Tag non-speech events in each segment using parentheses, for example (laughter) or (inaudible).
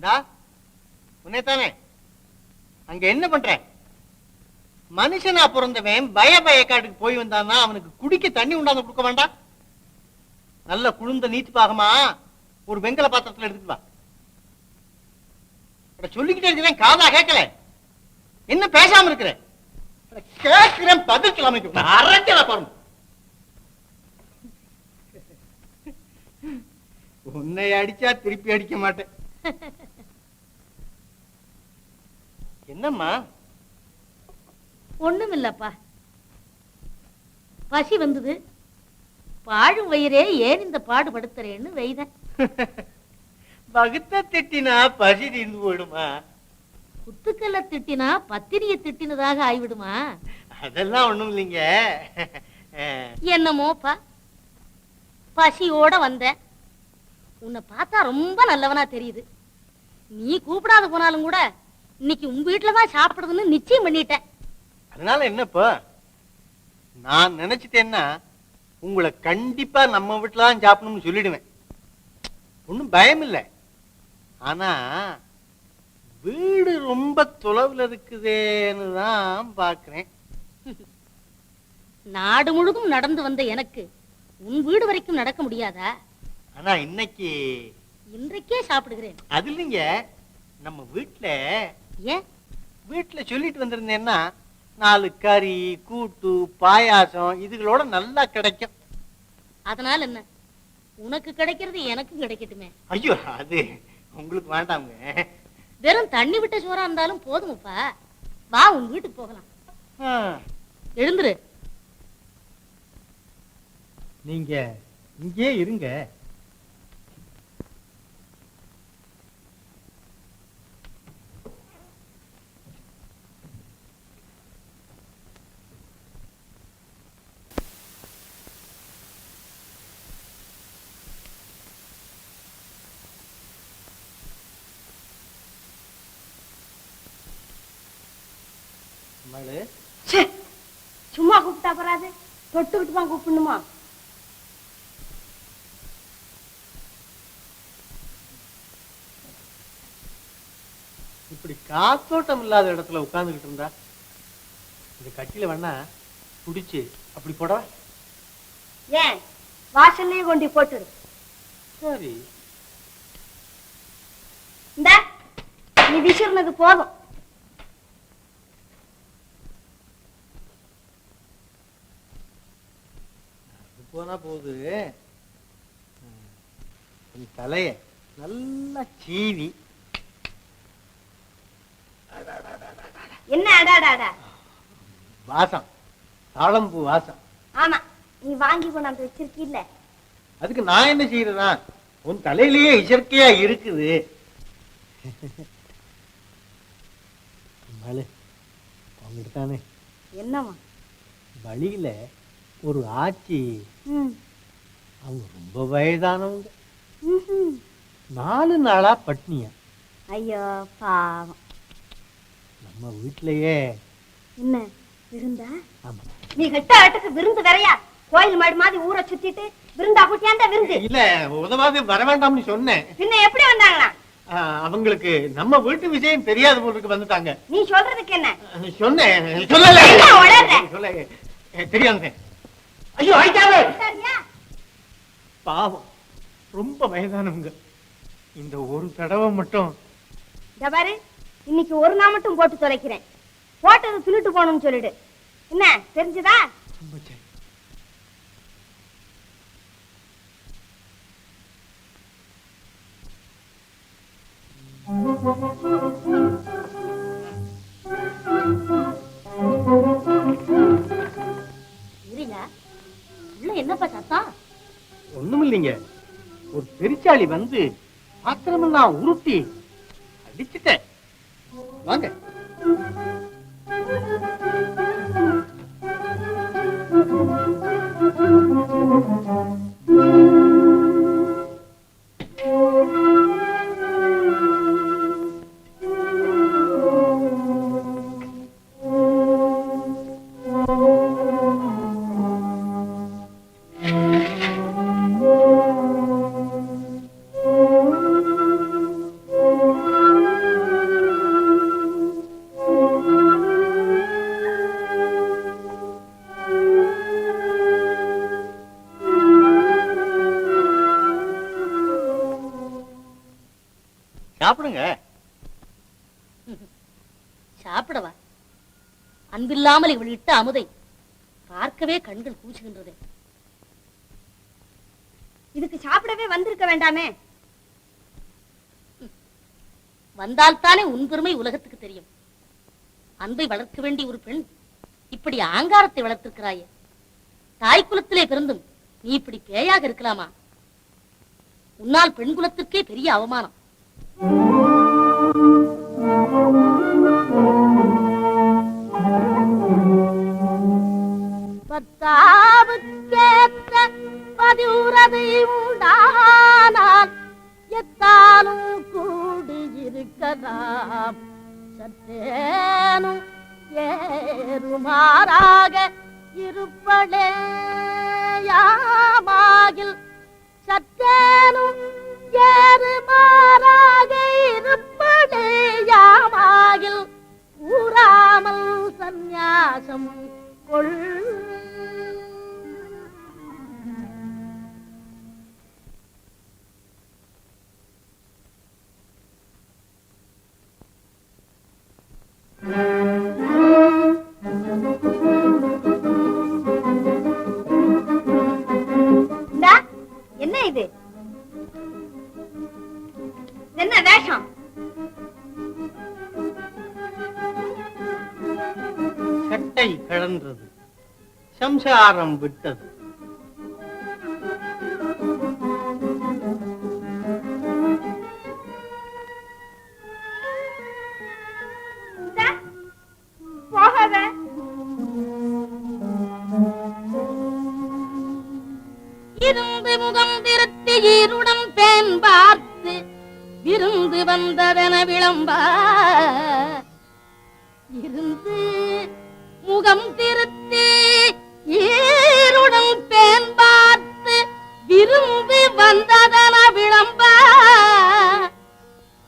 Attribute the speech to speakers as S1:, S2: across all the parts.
S1: டா தானே அங்க என்ன பண்ற? மனுஷனா பிறந்தவன் பய பயக்காட்டுக்கு போய் வந்தான்னா அவனுக்கு குடிக்க தண்ணி உண்டாந்து கொடுக்க வேண்டாம் நல்ல குழுந்த நீத்து பாகமா ஒரு வெங்கல பாத்திரத்துல எடுத்துட்டு வா. சொல்லிக்கிட்டே இருக்கிறேன் காதா கேட்கல. என்ன பேசாம இருக்கிற? கேட்கிறேன் பதில் கிளம்பிக்கு அரஞ்சல பாருங்க. உன்னை அடிச்சா திருப்பி அடிக்க மாட்டேன். என்னம்மா?
S2: ஒண்ணும் இல்லப்பா பசி வந்தது. பாழும் வயிறே ஏன் இந்த பாடுபடுத்துறேன்னு வைதேன்
S1: பகுத்த (laughs) திட்டினா பசி தீர்ந்து போயிடுமா?
S2: குத்துக்கல்ல திட்டினா பத்தினிய திட்டினதாக ஆய்விடுமா?
S1: அதெல்லாம் ஒண்ணும் இல்லைங்க (laughs)
S2: என்னமோப்பா? பசியோட வந்தேன் உன்னை பார்த்தா ரொம்ப நல்லவனா தெரியுது. நீ கூப்பிடாத போனாலும் கூட இன்னைக்கு உங்க வீட்டுல தான் சாப்பிடுறதுன்னு நிச்சயம் பண்ணிட்டேன்.
S1: அதனால என்னப்பா? நான் நினைச்சிட்டேன்னா உங்களை கண்டிப்பா நம்ம வீட்டுல தான் சாப்பிடணும்னு சொல்லிடுவேன். ஒன்றும் பயம் இல்லை. ஆனா வீடு ரொம்ப தொலைவில் இருக்குதேன்னு தான் பார்க்குறேன்.
S2: நாடு முழுதும் நடந்து வந்த எனக்கு உன் வீடு வரைக்கும் நடக்க முடியாதா?
S1: ஆனா இன்னைக்கு
S2: இன்றைக்கே சாப்பிடுகிறேன்.
S1: அது இல்லைங்க. நம்ம வீட்டுல
S2: ஏன்?
S1: வீட்டுல சொல்லிட்டு வந்திருந்தேன்னா நாலு கறி கூட்டு பாயாசம் இதுகளோட நல்லா கிடைக்கும்.
S2: அதனால என்ன? உனக்கு கிடைக்கிறது எனக்கும் கிடைக்கட்டுமே.
S1: ஐயோ அது உங்களுக்கு வேண்டாங்க
S2: வெறும் தண்ணி விட்ட சோறா இருந்தாலும் போதுமப்பா. வா உன் வீட்டுக்கு போகலாம். எழுந்துரு.
S1: நீங்க இங்கே இருங்க. மகளே
S3: சும்மா கூப்பிட்டா போறாது. தொட்டுக்கிட்டு தான் கூப்பிடணுமா?
S1: இப்படி காத்தோட்டம் இல்லாத இடத்துல உட்கார்ந்துகிட்டு இருந்தா இந்த கட்டில வேணா புடிச்சு அப்படி போடவா?
S3: ஏன்? வாசல்லையே கொண்டு போட்டுடு.
S1: சரி.
S3: இந்த நீ விசிறினது போதும்.
S1: போனா போகுது தலைய நல்லா சீவி.
S3: என்ன அடாடாடா
S1: வாசம். தாழம்பூ வாசம்.
S3: ஆமா நீ வாங்கி கொண்டாந்து வச்சிருக்கீல்ல.
S1: அதுக்கு நான் என்ன செய்யறதா உன் தலையிலேயே இயற்கையா இருக்குது. மலு அவங்ககிட்ட தானே. வழியில ஒரு ஆச்சி அவங்க ரொம்ப வயதானவங்க. நாலு நாளா பட்னியா.
S3: ஐயோ பாவம்.
S1: நம்ம வீட்டிலேயே
S3: என்ன விருந்தா?
S1: ஆமா.
S3: நீ கெட்ட ஆட்டுக்கு விருந்து வேறையா? கோயில் மாடு மாதிரி ஊரை சுத்திட்டு விருந்தா குட்டியாண்டா விருந்து?
S1: இல்ல உதவாது வர வேண்டாம்னு சொன்னேன்.
S3: பின்ன எப்படி வந்தாங்களா
S1: அவங்களுக்கு நம்ம வீட்டு விஷயம் தெரியாத போலுக்கு வந்துட்டாங்க.
S3: நீ சொல்றதுக்கு என்ன?
S1: சொன்னேன். சொல்லல.
S3: என்ன உளறுற?
S1: ஐயோ ஆயிட்டாவே! பாவம். ரொம்ப வயதானவங்க. இந்த ஒரு தடவை மட்டும்.
S3: பாரு இன்னைக்கு ஒரு நாள் மட்டும் போட்டு தொலைக்கிறேன். போட்டது துணிட்டு போகணும்னு சொல்லிடு. என்ன தெரிஞ்சதா?
S1: ரொம்ப சரி.
S2: உள்ள என்னப்பா சத்தம்
S1: ஒண்ணும் இல்லைங்க ஒரு பெருச்சாளி வந்து பாத்திரமெல்லாம் உருட்டி அடிச்சுட்டேன். வாங்க. சாப்பிடுங்க.
S2: சாப்பிடவா? அன்பில்லாமல் இவள் இட்ட அமுதை பார்க்கவே கண்கள் கூசுகின்றது.
S3: இதுக்கு சாப்பிடவே வந்திருக்க வேண்டாமே.
S2: வந்தால்தானே உன் பெருமை உலகத்துக்கு தெரியும். அன்பை வளர்க்க வேண்டிய ஒரு பெண் இப்படி ஆங்காரத்தை வளர்த்திருக்கிறாயே. தாய் குலத்திலே பிறந்தும் நீ இப்படி பேயாக இருக்கலாமா? உன்னால் பெண் குலத்திற்கே பெரிய அவமானம். பத்தாவுக்கேற்ற பதிவுறதை உண்டானால் எத்தாலும் கூடியிருக்கலாம். சற்றேனும் ஏறுமாறாக இருப்படே யாமாகில் சற்றேனும் ஏறுமாறாக இருப்படே யாமாகில் சந்நியாசம்
S3: கொள்ள
S1: சட்டை கழன்றது சம்சாரம் விட்டது.
S2: இருந்து முகம் திருத்தி ஈருடன் பேன் பார்த்து விருந்து வந்ததென விளம்பா. இருந்து முகம் திருத்தி ஈருடன் பேன் பார்த்து விரும்பி வந்ததன விளம்ப.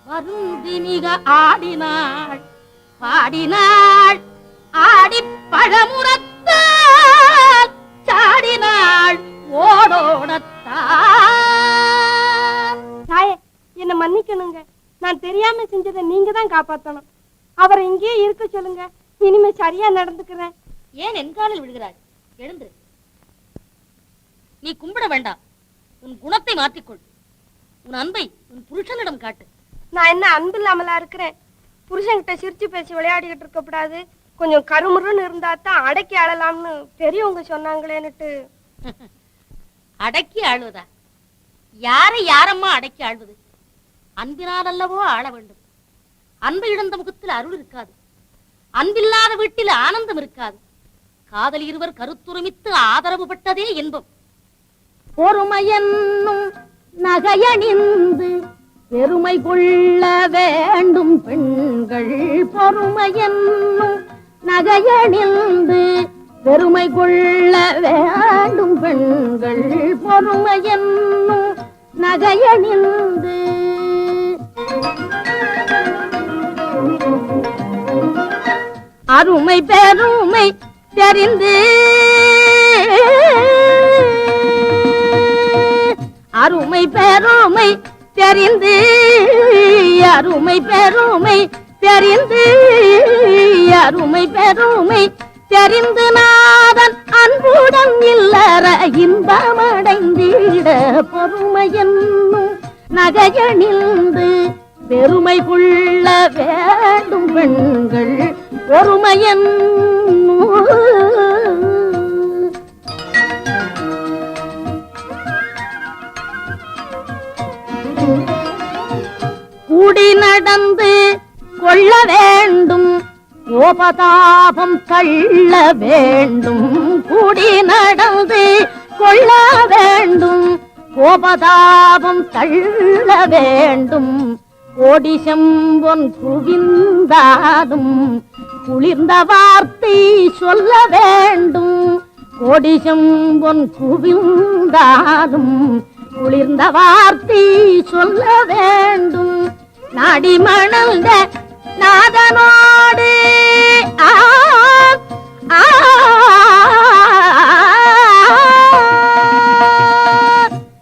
S2: வருந்தி மிக ஆடினாள் பாடினாள் ஆடி பழமுறத்தால் சாடினாள் ஓடோடத்தாள்
S3: தாயே என்ன மன்னிக்கணுங்க. நான் தெரியாம செஞ்சதை நீங்க தான் காப்பாத்தணும். அவரை இங்கேயே இருக்க சொல்லுங்க. இனிமே சரியா நடந்துக்கிறேன்.
S2: ஏன் என் காலில் விழுகிறாய்? எழுந்து. நீ கும்பிட வேண்டாம். உன் குணத்தை மாற்றிக்கொள். உன் அன்பை உன் புருஷனிடம் காட்டு.
S3: நான் என்ன அன்பு இல்லாமலா இருக்கிறேன்? புருஷன்கிட்ட சிரிச்சு பேசி விளையாடிக்கிட்டு இருக்க கூடாது கொஞ்சம் கருமுருன்னு இருந்தா தான் அடக்கி ஆளலாம்னு பெரியவங்க சொன்னாங்களேன்னுட்டு. (laughs)
S2: அடக்கி ஆளுவதா? யாரை யாரம்மா அடக்கி ஆள்வது? அன்பினால் அல்லவோ ஆள வேண்டும். அன்பை இழந்த முகத்தில் அருள் இருக்காது. அன்பில்லாத வீட்டில் ஆனந்தம் இருக்காது. காதல் இருவர் கருத்துருமித்து ஆதரவு பட்டதே இன்பம். பொறுமையென்னும் நகையணிந்து பெருமை கொள்ள வேண்டும் பெண்கள். பொறுமையென்னும் நகையணிந்து பெருமை கொள்ள வேண்டும் பெண்கள். பொறுமையென்னும் நகையணிந்து அருமை பெருமை தெரிந்து அருமை பெருமை தெரிந்து அருமை பெருமை தெரிந்து அருமை பெருமை தெரிந்து நாதன் அன்புடன் இல்லற இன்பமடைந்திட பொறுமை என்னும் நகையணிந்து பெருமை கொள்ள வேண்டும் பெண்கள். ஒருமையன் என்னும் கூடி நடந்து கொள்ள வேண்டும். கோபதாபம் தள்ள வேண்டும். கூடி நடந்து கொள்ள வேண்டும். கோபதாபம் தள்ள வேண்டும். கோடி குவிந்தாதும் குளிர்ந்த வார்த்தை சொல்ல வேண்டும். கொடிசம் பொன் குவிந்தாலும் குளிர்ந்த வார்த்தை சொல்ல வேண்டும். நாடி மணந்த நாதனோடு ஆ,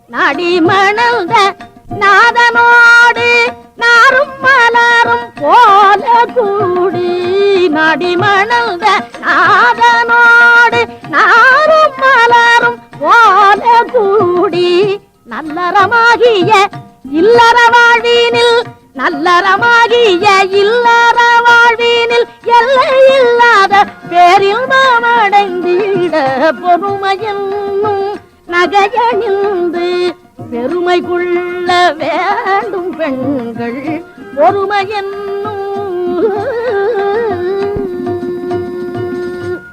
S2: நாடி மணந்த நாதனோடு நாரும் மலரும் போல கூடி நாடி மணந்த நாதனோடு நாரும் மலரும் ஓல கூடி நல்லறமாகிய இல்லற வாழ்வினில் நல்லறமாகிய இல்லற வாழ்வினில் எல்லை இல்லாத பேரில் பேரில்பமடைந்திட பொறுமையென்னும் நகையணிந்து பெருமை கொள்ள வேண்டும் பெண்கள் பொறுமையென்னும்